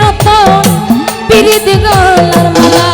রতন পিরিত গলার মালা।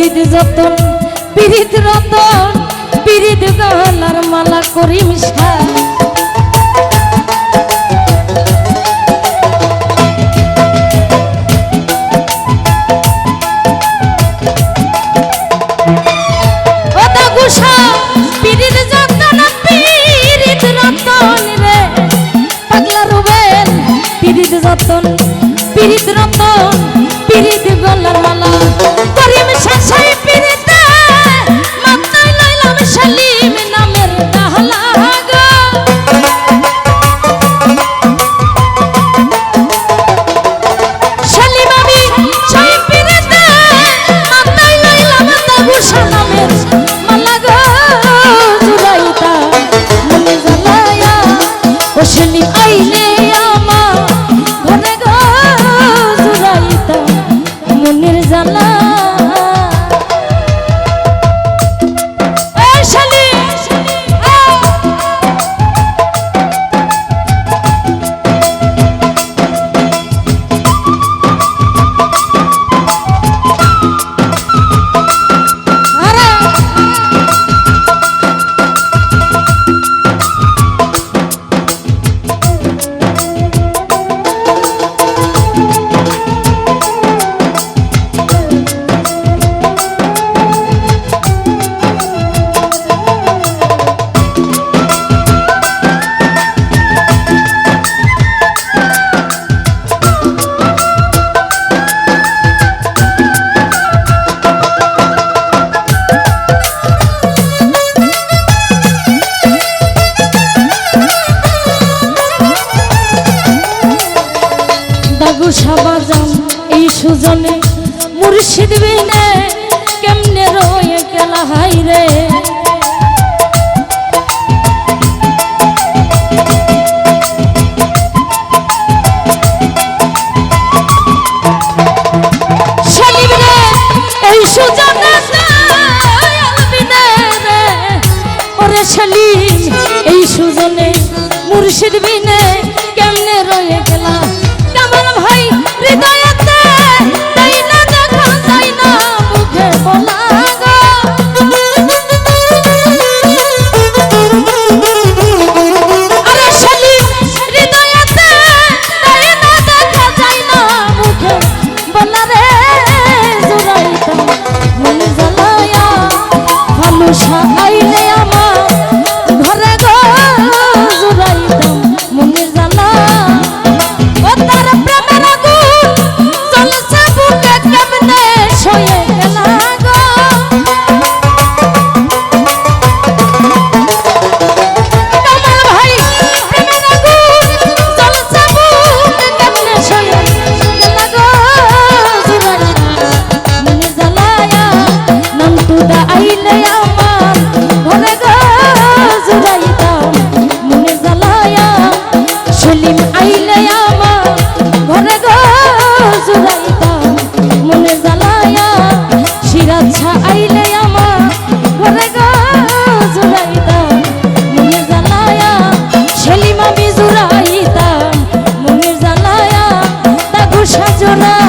পিরিত যতন পিরিত রতন পিরিত গলার মালা করিম সা Dios. সাবাজাম এই সুজনে মুর্শিদ বিনে কেমনে রয়ে গেলা হাই রে? মুর্শিদ বিনে আইনে আমার না